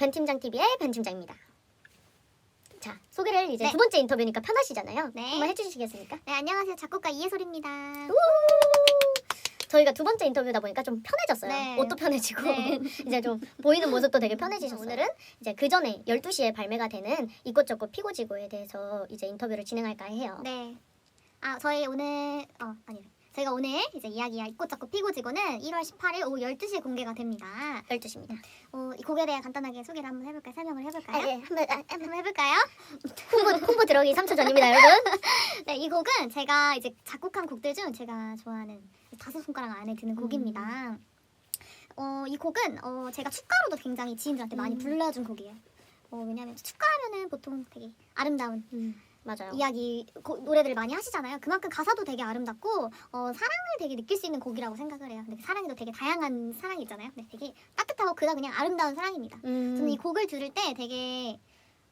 변 팀장 TV의 변 팀장입니다. 자 소개를 이제 네. 두 번째 인터뷰니까 편하시잖아요. 네. 한번 해주시겠습니까? 네, 안녕하세요. 작곡가 이예솔입니다. 우! 저희가 두 번째 인터뷰다 보니까 좀 편해졌어요. 네. 옷도 편해지고 네. 이제 좀 보이는 모습도 되게 편해지셨어요. 오늘은 이제 그 전에 12시에 발매가 되는 이꽃저꽃 피고지고에 대해서 이제 인터뷰를 진행할까 해요. 네. 아, 저희 오늘 어, 아니. 저 희가 오늘 이제 이야기야 잊고 잡고 피고 지고는 1월 18일 오후 12시에 공개가 됩니다. 12시입니다. 어, 이 곡에 대해 간단하게 소개를 한번 해볼까요? 설명을 해볼까요? 아, 예, 한번 아, 한번 해볼까요? 홍보, 홍보 들어가기 3초 전입니다, 여러분. 네, 이 곡은 제가 이제 작곡한 곡들 중 제가 좋아하는 다섯 손가락 안에 드는 음. 곡입니다. 어, 이 곡은 어, 제가 축가로도 굉장히 지인들한테 많이 음. 불러준 곡이에요. 어, 왜냐하면 축가하면은 보통 되게 아름다운 맞아요. 이야기 고- 노래들을 많이 하시잖아요. 그만큼 가사도 되게 아름답고 어, 사랑을 되게 느낄 수 있는 곡이라고 생각을 해요. 근데 그 사랑에도 되게 다양한 사랑이 있잖아요. 근데 되게 따뜻하고 그다 그냥 아름다운 사랑입니다. 음, 저는 이 곡을 들을 때 되게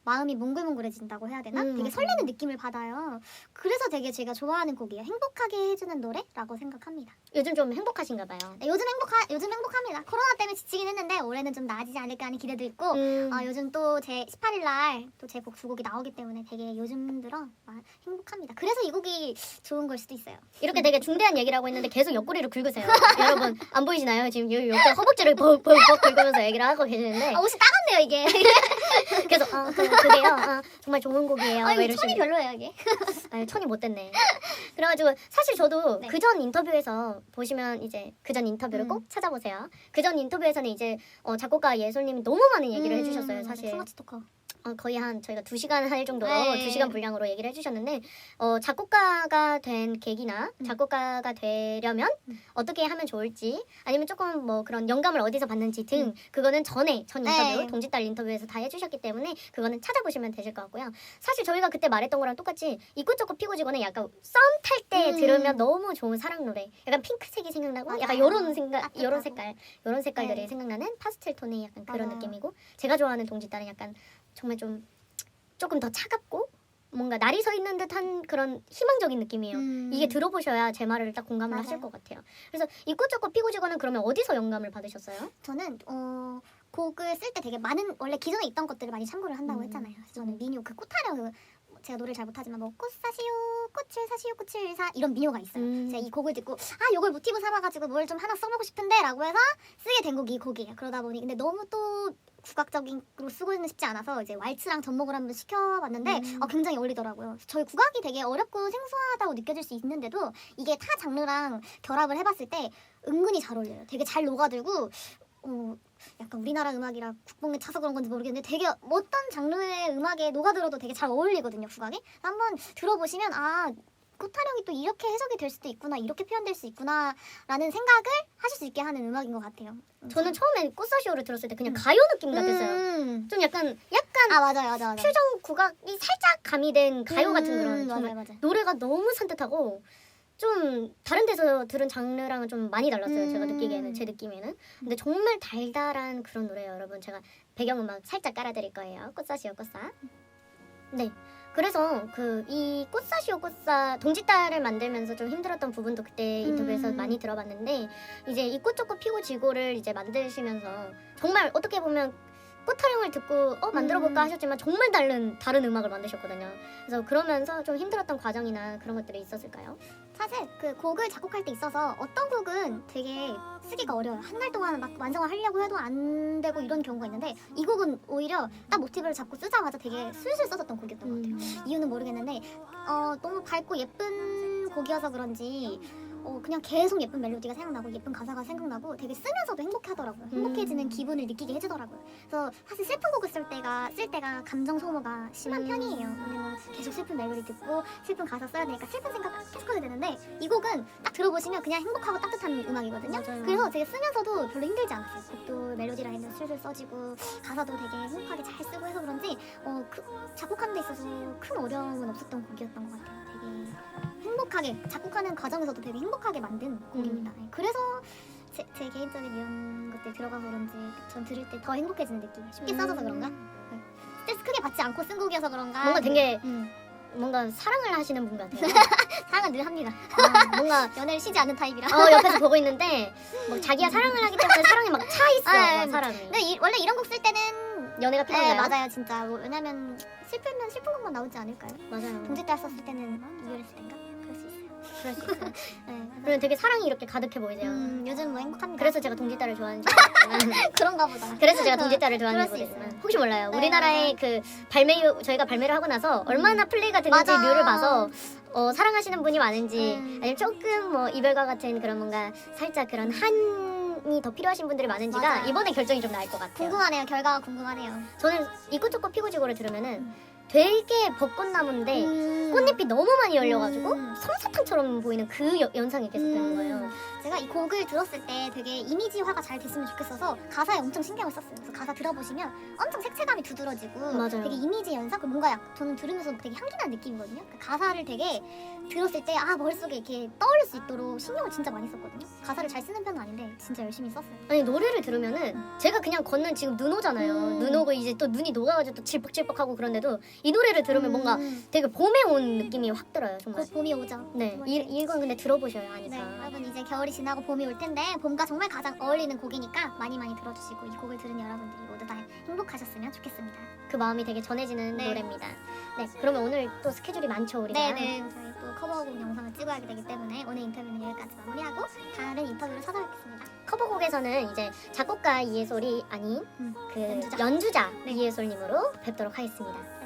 마음이 몽글몽글해진다고 해야 되나? 음, 되게. 설레는 느낌을 받아요. 그래서 되게 제가 좋아하는 곡이에요. 행복하게 해주는 노래라고 생각합니다. 요즘 좀 행복하신가 봐요. 네, 요즘 행복하 요즘 행복합니다. 코로나 때문에 지치긴 했는데 올해는 좀 나아지지 않을까 하는 기대도 있고 음, 아, 요즘 또 제 18일 날 또 제 곡 두 곡이 나오기 때문에 되게 요즘 들어 막 행복합니다. 그래서 이 곡이 좋은 걸 수도 있어요. 이렇게 되게 중대한 얘기라고 했는데 계속 옆구리를 긁으세요. 여러분 안 보이시나요? 지금 요 옆에 허벅지를 벅벅벅 긁으면서 얘기를 하고 계시는데 아, 옷이 따 갑네요 이게. 계속 아, 그, 그게요. 아, 정말 좋은 곡이에요. 아, 막 이거 이러시고. 천이 별로예요 이게. 아니, 천이 못 됐네. 그래가지고 사실 저도 네. 그전 인터뷰에서 보시면 이제 그전 인터뷰를 음. 꼭 찾아보세요. 그전 인터뷰에서는 이제 어, 작곡가 예솔님이 너무 많은 얘기를 음, 해주셨어요. 사실 스마트 토커. 어, 거의 한 저희가 두 시간 할 정도로 네. 두 시간 분량으로 얘기를 해주셨는데 어, 작곡가가 된 계기나 음. 작곡가가 되려면 음. 어떻게 하면 좋을지 아니면 조금 뭐 그런 영감을 어디서 받는지 등 음. 그거는 전에 전 인터뷰 네. 동짓달 인터뷰에서 다 해주셨기 때문에 그거는 찾아보시면 되실 것 같고요. 사실 저희가 그때 말했던 거랑 똑같이 이꽃저꽃 피고 지고는 약간 썸 탈때 음. 들으면 너무 좋은 사랑 노래. 약간 핑크색이 생각나고 약간 맞아요. 요런 생각. 요런 색깔 요런 색깔들이 네. 생각나는 파스텔 톤의 약간 그런 맞아요. 느낌이고 제가 좋아하는 동짓달은 약간 정말 좀 조금 더 차갑고 뭔가 날이 서 있는 듯한 그런 희망적인 느낌이에요. 음. 이게 들어보셔야 제 말을 딱 공감을 맞아요. 하실 것 같아요. 그래서 이꽃저꽃 피고 지고는 그러면 어디서 영감을 받으셨어요? 저는 어 곡을 쓸 때 되게 많은 원래 기존에 있던 것들을 많이 참고를 한다고 음. 했잖아요. 그래서 저는 민요 그 꽃타령 그 제가 노래를 잘 못하지만 뭐 꽃 사시오 꽃을 사시오 꽃을 사 이런 민요가 있어요. 음. 제가 이 곡을 듣고 아 요걸 모티브 삼아가지고 뭘 좀 하나 써보고 싶은데라고 해서 쓰게 된 곡이 이 곡이에요. 그러다 보니 근데 너무 또 국악적인로 쓰고는 싶지 않아서 이제 왈츠랑 접목을 한번 시켜봤는데 음. 어, 굉장히 어울리더라고요. 저희 국악이 되게 어렵고 생소하다고 느껴질 수 있는데도 이게 타 장르랑 결합을 해봤을 때 은근히 잘 어울려요. 되게 잘 녹아들고 어, 약간 우리나라 음악이라 국뽕에 차서 그런 건지 모르겠는데 되게 어떤 장르의 음악에 녹아들어도 되게 잘 어울리거든요 국악이 한번 들어보시면 아 꽃타령이 또 이렇게 해석이 될 수도 있구나 이렇게 표현될 수 있구나라는 생각을 하실 수 있게 하는 음악인 것 같아요 저는 처음에 꽃사시오를 들었을 때 그냥 음. 가요 느낌 같았어요. 음. 좀 약간 약간 아 맞아요 맞아요 맞아요 퓨전 국악이 살짝 가미된 가요 같은 그런 음, 맞아요 맞아요 노래가 너무 산뜻하고 좀 다른 데서 들은 장르랑은 좀 많이 달랐어요. 제가 음. 느끼기에는 제 느낌에는. 근데 정말 달달한 그런 노래예요, 여러분. 제가 배경음악 살짝 깔아드릴 거예요. 꽃사시오 꽃사. 네. 그래서 그 이 꽃사시오 꽃사 동짓달을 만들면서 좀 힘들었던 부분도 그때 인터뷰에서 음. 많이 들어봤는데 이제 이 꽃좋고 피고 지고를 이제 만드시면서 정말 어떻게 보면 꽃타령을 듣고 어 만들어 볼까 음. 하셨지만 정말 다른 다른 음악을 만드셨거든요. 그래서 그러면서 좀 힘들었던 과정이나 그런 것들이 있었을까요? 사실 그 곡을 작곡할 때 있어서 어떤 곡은 되게 쓰기가 어려워요. 한 달 동안 막 완성을 하려고 해도 안 되고 이런 경우가 있는데 이 곡은 오히려 딱 모티브를 잡고 쓰자마자 되게 술술 써졌던 곡이었던 것 같아요. 음. 이유는 모르겠는데 어, 너무 밝고 예쁜 곡이어서 그런지 어, 그냥 계속 예쁜 멜로디가 생각나고 예쁜 가사가 생각나고 되게 쓰면서도 행복하더라고요. 행복해지는 음. 기분을 느끼게 해주더라고요. 그래서 사실 슬픈 곡을 쓸 때가 쓸 때가 감정 소모가 심한 음. 편이에요. 왜냐면 계속 슬픈 멜로디 듣고 슬픈 가사 써야 되니까 슬픈 생각 계속 하게 되는데 이 곡은 딱 들어보시면 그냥 행복하고 따뜻한 음악이거든요. 맞아요. 그래서 되게 쓰면서도 별로 힘들지 않았어요. 곡도 멜로디 라인도 슬슬 써지고 가사도 되게 행복하게 잘 쓰고 해서 그런지 어, 그, 작곡하는 데 있어서 큰 어려움은 없었던 곡이었던 것 같아요. 행복하게 작곡하는 과정에서도 되게 행복하게 만든 곡입니다. 네, 그래서 제, 제 개인적인 이런 것들 들어가서 그런지 전 들을 때 더 행복해지는 느낌. 쉽게 써져서 그런가? 스트레스 크게 받지 않고 쓴 곡이어서 그런가? 뭔가 되게 음, 뭔가 사랑을 하시는 분 같아요. 사랑은 늘 합니다. 어, 뭔가 연애를 쉬지 않는 타입이라. 어, 옆에서 보고 있는데 뭐 자기가 사랑을 하기 때문에 사랑에 막차 있어 아, 막 사람이. 근데 이, 원래 이런 곡 쓸 때는 연애가 네 필요한가요? 맞아요 진짜 뭐, 왜냐면 슬프면 슬픈 것만 나오지 않을까요? 맞아요. 동짓달 썼을 때는 이별했을 때인가? 그럴 수 있어요. 네. 그리고 되게 사랑이 이렇게 가득해 보이세요. 음, 요즘 뭐 행복합니다. 그래서 제가 동짓딸을 좋아하는 줄 알았지만 그런가 보다. 그래서 제가 동짓딸을 좋아하는 그럴 수 거예요. 있어요. 혹시 몰라요. 네, 우리나라의 그 발매 저희가 발매를 하고 나서 얼마나 플레이가 되는지 맞아. 류를 봐서 어, 사랑하시는 분이 많은지 음. 아니면 조금 뭐 이별과 같은 그런 뭔가 살짝 그런 한이 더 필요하신 분들이 많은지가 맞아요. 이번에 결정이 좀 나을 것 같아요. 궁금하네요. 결과가 궁금하네요. 저는 이꽃 저꽃 피고 지고를 들으면은 음. 되게 벚꽃나무인데 음. 꽃잎이 너무 많이 열려가지고 음. 솜사탕처럼 보이는 그 여- 연상이 계속 되는 음. 거예요. 제가 이 곡을 들었을 때 되게 이미지화가 잘 됐으면 좋겠어서 가사에 엄청 신경을 썼어요. 그래서 가사 들어보시면 엄청 색채감이 두드러지고 맞아요. 되게 이미지 연상, 그 뭔가 약, 저는 들으면서 되게 향기나는 느낌이거든요. 그 가사를 되게 들었을 때 아 머릿속에 이렇게 떠올릴 수 있도록 신경을 진짜 많이 썼거든요. 가사를 잘 쓰는 편은 아닌데 진짜 열심히 썼어요. 아니 노래를 들으면은 제가 그냥 걷는 지금 눈 오잖아요. 음. 눈 오고 이제 또 눈이 녹아가지고 또 질퍽질퍽하고 그런데도 이 노래를 들으면 뭔가 음. 되게 봄에 온 느낌이 확 들어요 정말. 곧 봄이 오죠. 네, 이. 이건 근데 들어보셔야 네, 하니까. 여러분 이제 겨울이 지나고 봄이 올 텐데 봄과 정말 가장 어울리는 곡이니까 많이 많이 들어주시고 이 곡을 들은 여러분들이 모두 다 행복하셨으면 좋겠습니다. 그 마음이 되게 전해지는 네. 노래입니다. 네, 그러면 오늘 또 스케줄이 많죠 우리가. 네네 저희 또 커버곡 영상을 찍어야 되기 때문에 오늘 인터뷰는 여기까지 마무리하고 다른 인터뷰로 찾아뵙겠습니다. 커버곡에서는 이제 작곡가 이해솔이 아닌 음, 그 연주자. 연주자, 네. 이해솔님으로 뵙도록 하겠습니다.